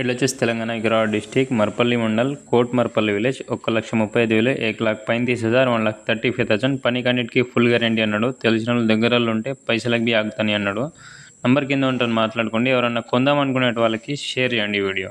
ఇట్లా వచ్చేసి తెలంగాణ ఇగ్రాడ్ district Marpalli mandal coat Marpalli village ఒక లక్ష ముప్పై ఐదు వేలు ఏక లాక్ పైంతీస్ హజార్ one lakh thirty five thousand. పని కన్నిటికి ఫుల్ గ్యారంటీ అన్నాడు. తెలిసిన వాళ్ళు దగ్గరలో ఉంటే పైసలకి బి ఆగుతాని అన్నాడు. నంబర్ కింద ఉంటుంది మాట్లాడుకోండి. ఎవరన్నా కొందాం అనుకునే వాళ్ళకి షేర్ చేయండి ఈ వీడియో.